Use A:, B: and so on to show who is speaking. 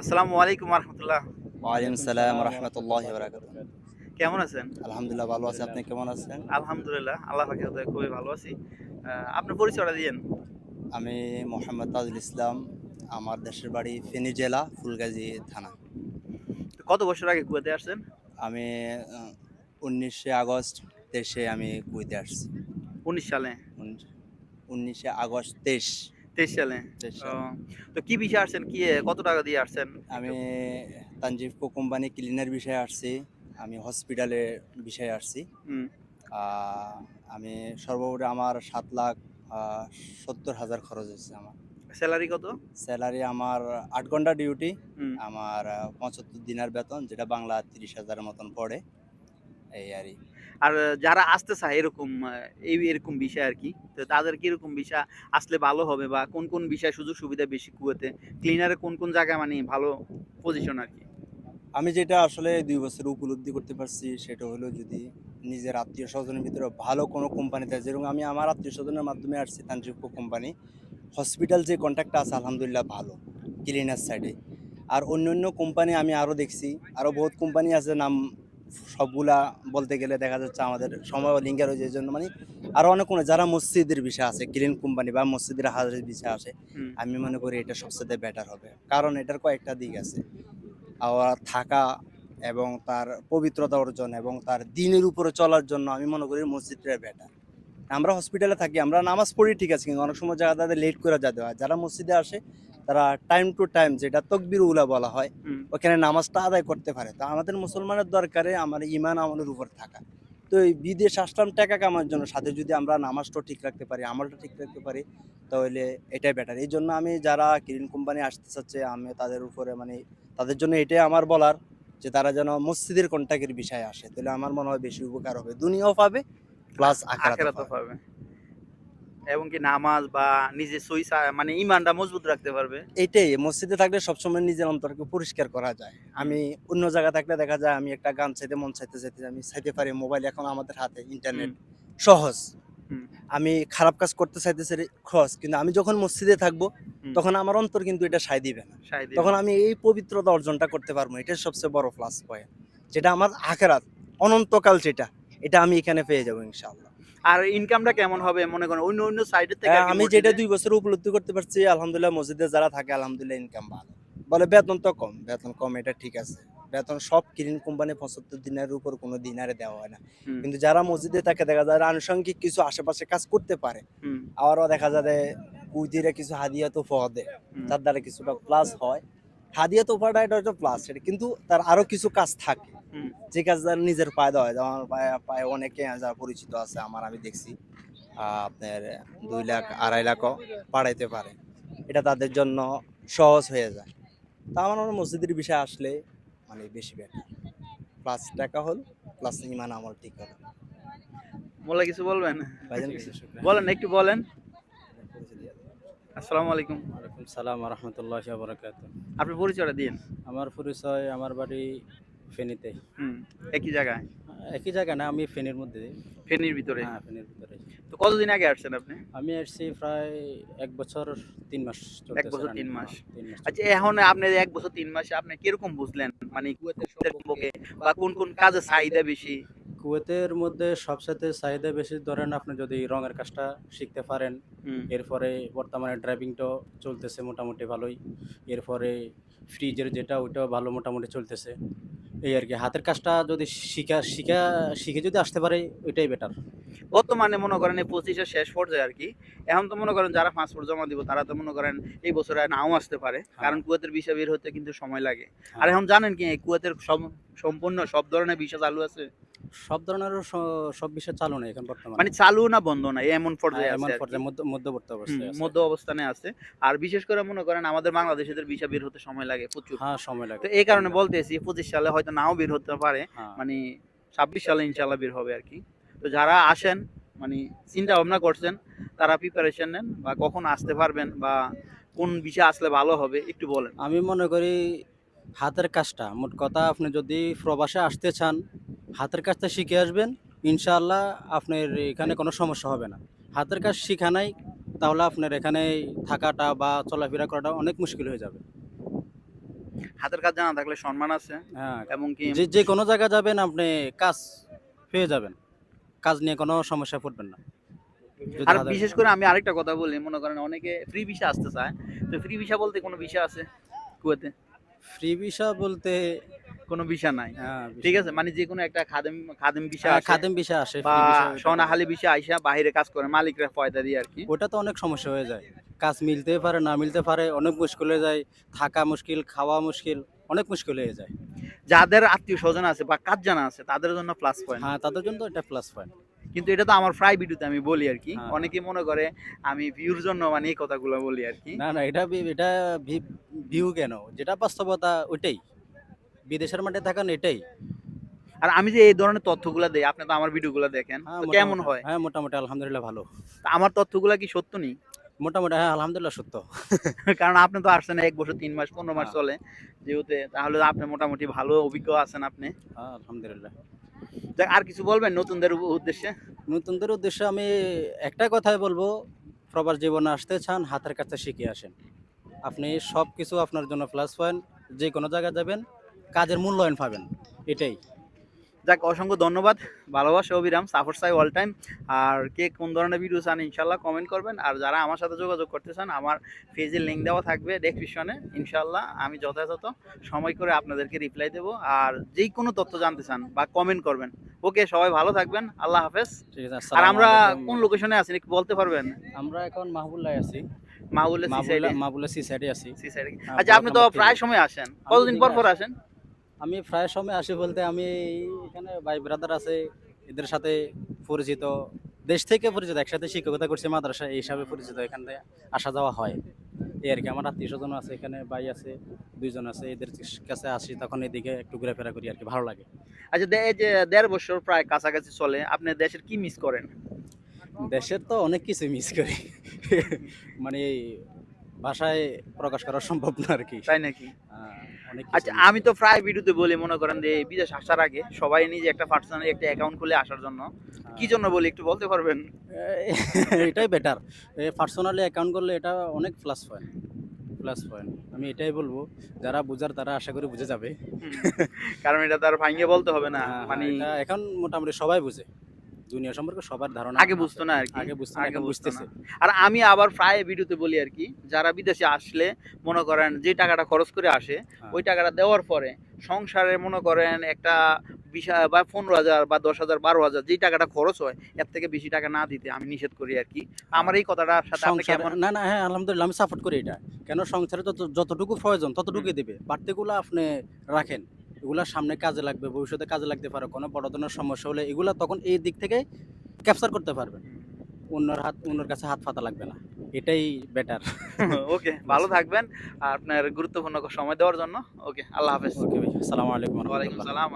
A: আসসালামু আলাইকুম রহমতুল্লাহ।
B: ওয়ালাইকুম সালাম রহমতুল্লাহ
A: কেমন আছেন?
B: আলহামদুলিল্লাহ ভালো আছি। আপনি কেমন আছেন?
A: আলহামদুলিল্লাহ আল্লাহ পাকের দয়ায় খুবই ভালো আছি। আহ, আপনার পরিচয়টা দিয়েন।
B: আমি মোহাম্মদ তাজুল ইসলাম আমার দেশের বাড়ি ফেনী জেলা ফুলগাজী থানা।
A: কত বছর আগে কুয়েতে আসছেন?
B: আমি উনিশে আগস্ট তেইশে আমি কুইতে আসছি।
A: উনিশ সালে?
B: উনিশে আগস্ট তেইশ।
A: তেইশ সালে? তো কি বিষয়ে আসছেন? কি কত টাকা দিয়ে আসছেন?
B: আমি তানজিব কো কোম্পানি ক্লিনার বিষয়ে আসছি। আমি হসপিটালের বিষয়ে আসছি। আমি সর্বোপরি আমার সাত লাখ সত্তর হাজার খরচ হয়েছে আমার।
A: স্যালারি কত?
B: স্যালারি আমার আট ঘণ্টা ডিউটি। আমার পঁচাত্তর দিনের বেতন যেটা বাংলা তিরিশ হাজারের মতন পড়ে। এই আর
A: আর যারা আসতে চায় এরকম এই এরকম বিষয় আর কি তো তাদের কীরকম বিষয় আসলে ভালো হবে বা কোন কোন বিষয় সুযোগ সুবিধা বেশি কুয়েতে? ক্লিনারে কোন কোন জায়গায় মানে ভালো পজিশন আর কি?
B: আমি যেটা আসলে দুই বছর উপলব্ধি করতে পারছি সেটা হলো যদি নিজের আত্মীয় স্বজনের ভিতরে ভালো কোনো কোম্পানিতে যেরকম আমি আমার আত্মীয় স্বজনের মাধ্যমে আসছি তানজিব কোম্পানি হসপিটাল যে কন্ট্যাক্টটা আছে আলহামদুলিল্লাহ ভালো ক্লিনার সাইডে আর অন্য অন্য কোম্পানি আমি আরও দেখছি আরও বহুত কোম্পানি আছে নাম সবগুলা বলতে গেলে দেখা যাচ্ছে আমাদের সময় হয়েছে এই জন্য মানে আরও অনেক যারা মসজিদের বিষয় আছে ক্লিন কোম্পানি বা মসজিদের হাজারের বিষয় আছে আমি মনে করি এটা সবচেয়ে বেটার হবে। কারণ এটার কয়েকটা দিক আছে। আর থাকা এবং তার পবিত্রতা অর্জন এবং তার দিনের উপরে চলার জন্য আমি মনে করি মসজিদটা বেটার আমরা হসপিটালে থাকি আমরা নামাজ পড়ি ঠিক আছে কিন্তু অনেক সময় জায়গা তাদের লেট করে যেতে হয়। যারা মসজিদে আসে তারা টাইম টু টাইম যেটা তকবির উলা বলা হয় ওখানে নামাজটা আদায় করতে পারে। তো আমাদের মুসলমানের দরকারে আমার ইমান আমলের উপর থাকা। তো এই বিদেশ আসলাম টাকা কামার জন্য সাথে যদি আমরা নামাজটাও ঠিক রাখতে পারি আমলটা ঠিক রাখতে পারি তাহলে এটাই বেটার এই জন্য আমি যারা কিরিন কোম্পানি আসতে চাচ্ছে আমি তাদের উপরে মানে তাদের জন্য এটাই আমার বলার যে তারা যেন মসজিদের কন্ট্যাক্টের বিষয়ে আসে। তাহলে আমার মনে হয় বেশি উপকার হবে। দুনিয়াও পাবে প্লাস
A: আখেরাতও
B: পাবে।
A: এবং কি নামাজ বা নিজে সই মানে ইমানটা মজবুত রাখতে পারবে।
B: এইটাই মসজিদে থাকলে সবসময় নিজের অন্তরকে পরিষ্কার করা যায়। আমি অন্য জায়গা থাকলে দেখা যায় আমি একটা গান চাইতে মন চাইতে চাইতে আমি চাইতে পারি মোবাইল এখন আমাদের হাতে ইন্টারনেট। সহজ। আমি খারাপ কাজ করতে চাইতেছি রে, সহজ। কিন্তু আমি যখন মসজিদে থাকব তখন আমার অন্তর কিন্তু এটা সায় দিবে না। তখন আমি এই পবিত্রতা অর্জনটা করতে পারব এটাই সবচেয়ে বড় প্লাস পয়েন্ট যেটা আমার আখেরাত অনন্তকাল যেটা এটা আমি এখানে পেয়ে যাব ইনশাআল্লাহ।
A: আর ইনকামটা কেমন হবে মনে করেন? অন্য অন্য সাইডের থেকে
B: হ্যাঁ, আমি যেটা দুই বছর উপলব্ধি করতে পারছি আলহামদুলিল্লাহ মসজিদে যারা থাকে আলহামদুলিল্লাহ ইনকাম ভালো। বলে বেতন তো কম বেতন কম এটা ঠিক আছে। বেতন সব কিরিন কোম্পানি পঁচাত্তর দিনের উপর কোনো দিনারে দেওয়া হয় না। কিন্তু যারা মসজিদে থাকে দেখা যায় আনুষঙ্গিক কিছু আশেপাশে কাজ করতে পারে আবারও দেখা যায় কুইদিরা কিছু হাদিয়া তো পাওয়া দেয় তার দ্বারা কিছুটা প্লাস হয়। হাদিয়া তোফাটা এটা হচ্ছে প্লাস কিন্তু তার আরও কিছু কাজ থাকে। যে কাজ তার নিজের পায়ে দেওয়া হয়। যেমন আমার পায়ে পায়ে অনেকে যারা পরিচিত আছে আমার আমি দেখছি আপনার দুই লাখ আড়াই লাখও পাঠাইতে পারে। এটা তাদের জন্য সহজ হয়ে যায়। তা আমার মনে হয় মসজিদের বিষয়ে আসলে মানে বেশি বেটার প্লাস টাকা হল প্লাস ইমান আমল ঠিক হল
A: মোল্লা কিছু বলবেন?
B: ভাইজান কিছু শুক্রিয়া।
A: বলেন একটু বলেন। আসসালামু আলাইকুম।
C: ওয়ালাইকুম সালাম রহমতুল্লাহ বরকাত
A: আপনি পরিচয়টা দিন।
C: আমার পরিচয় আমার বাড়ি ফেনীতে।
A: হুম একই জায়গায়?
C: একই জায়গা না আমি ফেনীর মধ্যে।
A: ফেনীর ভিতরে?
C: হ্যাঁ ফেনীর ভিতরে।
A: তো কতদিন আগে আসছেন আপনি?
C: আমি আসছি প্রায় এক বছর তিন মাস
A: এক বছর তিন মাস। আচ্ছা এখন আপনি এক বছর তিন মাসে আপনি কীরকম বুঝলেন? মানে কুয়েতের সম্পর্কে বা কোন কোন কাজে চাহিদা বেশি?
C: কুয়েতের মধ্যে সবসাথে চাহিদা বেশি ধরেন আপনি যদি রঙের কাজটা শিখতে পারেন এরপরে বর্তমানে ড্রাইভিংটাও চলতেছে মোটামুটি ভালোই। এরপরে ফ্রিজের যেটা ওইটাও ভালো মোটামুটি চলতেছে। এই আর কি হাতের কাজটা যদি শিখা শিখা শিখে যদি আসতে পারে ওইটাই বেটার
A: বর্তমানে মনে করেন এই পঁচিশের শেষ পর্যায়ে আর কি এখন তো মনে করেন যারা পাসপোর্ট জমা দিব তারা তো মনে করেন এই বছরে নাও আসতে পারে কারণ কুয়েতের বিষয় বের হতে কিন্তু সময় লাগে। আর এখন জানেন কি কুয়েতের সম্পূর্ণ সব ধরনের বিষয় চালু আছে?
C: সব ধরনের সব বিষয় চালু নেই এখন বর্তমানে।
A: মানে চালু না বন্ধ না? এমন পর্যায়ে
C: হ্যাঁ, এমন
A: আর কি।
C: পর্যায়ে মধ্য- মধ্যবর্তী অবস্থায়
A: মধ্য অবস্থানে আছে। আর বিশেষ করে মনে করেন আমাদের বাংলাদেশিদের ভিসা বের হতে সময় লাগে প্রচুর।
C: হ্যাঁ সময় লাগে।
A: তো এই কারণে বলতেছি পঁচিশ সালে হয়তো নাও বের হতে পারে।
C: হ্যাঁ।
A: মানে ছাব্বিশ সালে ইনশাল্লাহ বের হবে আর কি। তো যারা আসেন মানে চিন্তা ভাবনা করছেন তারা প্রিপারেশন নেন বা কখন আসতে পারবেন বা কোন বিষয় আসলে ভালো হবে একটু বলেন।
C: আমি মনে করি হাতের কাজটা। মোট কথা আপনি যদি প্রবাসে আসতে চান হাতের কাজটা শিখে আসবেন ইনশাআল্লাহ আপনার এখানে কোনো সমস্যা হবে না। হাতের কাজ শিখা নাই তাহলে আপনার এখানে থাকাটা বা চলাফেরা করাটা অনেক মুশকিল হয়ে যাবে।
A: হাতের কাজ জানা থাকলে সম্মান আছে
C: হ্যাঁ
A: এবং কি
C: যে যে কোনো জায়গায় যাবেন আপনি কাজ পেয়ে যাবেন। কাজ নিয়ে কোনো সমস্যা পড়বেন না।
A: আর বিশেষ করে আমি আরেকটা কথা বলি মনে করেন অনেকে ফ্রি ভিসা আসতে চায়। তো ফ্রি ভিসা বলতে কোনো ভিসা আছে কুয়েতে?
C: ফ্রি ভিসা বলতে
A: কোনো ভিসা নাই।
C: হ্যাঁ,
A: ঠিক আছে? মানে যে কোনো একটা খাদেম খাদেম ভিসা
C: হ্যাঁ, খাদেম ভিসা আসে
A: বা সোনাহালি ভিসা আইসা বাইরে কাজ করে মালিকরা পয়দা দিয়ে আর কি।
C: ওটা তো অনেক সমস্যা হয়ে যায়। কাজ মিলতে পারে না মিলতে পারে অনেক মুশকিল হয়ে যায়। থাকা মুশকিল খাওয়া মুশকিল অনেক মুশকিল হয়ে যায়।
A: যাদের আত্মীয় স্বজন আছে বা কাজ জানা আছে তাদের জন্য প্লাস পয়েন্ট
C: হ্যাঁ তাদের জন্য এটা প্লাস পয়েন্ট
A: কিন্তু এটা তো আমার প্রায় ভিডিওতে আমি বলি আর কি।
C: হ্যাঁ।
A: অনেকে মনে করে আমি ভিউর জন্য মানে এই কথাগুলো বলি আর কি।
C: না না এটা ভি- এটা ভিউ কেন? যেটা বাস্তবতা ওইটাই। বিদেশের মাঠে থাকান এটাই।
A: আর আমি যে এই ধরনের তথ্যগুলো দেই আপনি তো আমার ভিডিওগুলো দেখেন
C: হ্যাঁ,
A: কেমন হয়?
C: হ্যাঁ মোটামুটি আলহামদুলিল্লাহ ভালো।
A: আমার তথ্যগুলো কি সত্য নেই
C: মোটামুটি হ্যাঁ আলহামদুলিল্লাহ সত্য।
A: কারণ আপনি তো আসছেন এক বছর তিন মাস পনেরো মাস
C: হ্যাঁ।
A: চলে যেহেতু তাহলে আপনি মোটামুটি ভালো অভিজ্ঞ আছেন আপনি।
C: হ্যাঁ আলহামদুলিল্লাহ।
A: যাক, আর কিছু বলবেন নতুনদের উদ্দেশ্যে?
C: নতুনদের উদ্দেশ্যে আমি একটা কথাই বলব প্রবাস জীবনে আসতে চান হাতের কাছে শিখে আসেন। আপনি সব কিছু আপনার জন্য প্লাস পয়েন্ট যে কোনো জায়গায় যাবেন কাজের মূল্যায়ন পাবেন। এটাই।
A: যাক অসংখ্য ধন্যবাদ ভালোবাসা অবিরাম সাফর সাই অল টাইম আর কে কোন ধরনের ভিডিও চান ইনশাল্লাহ কমেন্ট করবেন। আর যারা আমার সাথে যোগাযোগ করতে চান আমার পেজের লিঙ্ক দেওয়া থাকবে ডেসক্রিপশনে ইনশাল্লাহ আমি যথাযথ সময় করে আপনাদেরকে রিপ্লাই দেবো। আর যেই কোনো তথ্য জানতে চান বা কমেন্ট করবেন ওকে সবাই ভালো থাকবেন আল্লাহ হাফেজ।
C: ঠিক আছে
A: আর আমরা কোন লোকেশনে আছি একটু বলতে পারবেন?
C: আমরা এখন মাহবুল্লায় আছি।
A: সাইডে
C: মাহবুল্লাহ সি সাইডে আছি।
A: সি সাইডে আচ্ছা আপনি তো প্রায় সময় আসেন। কতদিন পর পর আসেন?
C: আমি প্রায় সময় আসি বলতে আমি এখানে ভাই ব্রাদার আছে এদের সাথে পরিচিত দেশ থেকে পরিচিত একসাথে শিক্ষকতা করছি মাদ্রাসা এই হিসাবে পরিচিত এখান থেকে আসা যাওয়া হয়। এই আর কি আমার আত্মীয় স্বজন আছে এখানে ভাই আছে দুইজন আছে এদের কাছে আসি তখন এদিকে একটু ঘোরাফেরা করি আর কি ভালো লাগে।
A: আচ্ছা দে- এই যে দেড় বছর প্রায় কাছাকাছি চলে আপনি দেশের কি মিস করেন?
C: দেশের তো অনেক কিছু মিস করি। মানে ভাষায় প্রকাশ করা সম্ভব না আর কি।
A: তাই নাকি? আচ্ছা আমি তো প্রায় ভিডিওতে বলি মনে করেন যে বিদেশ আসার আগে সবাই নিজে একটা পার্সোনাল একটা অ্যাকাউন্ট খুলে আসার জন্য। কি জন্য বলি একটু বলতে পারবেন?
C: এটাই বেটার পার্সোনালি অ্যাকাউন্ট করলে এটা অনেক প্লাস পয়েন্ট প্লাস পয়েন্ট আমি এটাই বলব যারা বুঝার তারা আশা করি বুঝে যাবে।
A: কারণ এটা তার ভাঙিয়ে বলতে হবে না।
C: হ্যাঁ,
A: মানে
C: এখন মোটামুটি সবাই বুঝে। দুনিয়া সম্পর্কে সবার ধারণা
A: আগে বুঝতো না আর কি।
C: আগে বুঝতো না,
A: আগে
C: বুঝতেছে।
A: আর আমি আবার প্রায় ভিডিওতে বলি আর কি যারা বিদেশে আসলে মনে করেন যে টাকাটা খরচ করে আসে
C: হ্যাঁ।
A: ওই টাকাটা দেওয়ার পরে সংসারে মনে করেন একটা বিশ বা পনেরো হাজার বা দশ হাজার বারো হাজার যেই টাকাটা খরচ হয় এর থেকে বেশি টাকা না দিতে আমি নিষেধ করি আর কি। আমার এই কথাটার সাথে আপনি
C: না না হ্যাঁ আলহামদুলিল্লাহ আমি সাপোর্ট করি এটা। কেন? সংসারে যত যতটুকু প্রয়োজন ততটুকুই দেবে। বাড়তিগুলো আপনি রাখেন। এগুলা সামনে কাজে লাগবে ভবিষ্যতে কাজে লাগতে পারে কোনো বড় ধরনের সমস্যা হলে এগুলা তখন এই দিক থেকে ক্যাপচার করতে পারবেন অন্যর হাত অন্যর কাছে হাত ফাতা লাগবে না এটাই বেটার
A: ওকে ভালো থাকবেন আর আপনার গুরুত্বপূর্ণ সময় দেওয়ার জন্য। ওকে আল্লাহ হাফেজ।
C: ওকে আসসালামু আলাইকুম
A: ওয়ালাইকুম
C: রহমতুল্লাহ।
A: সালাম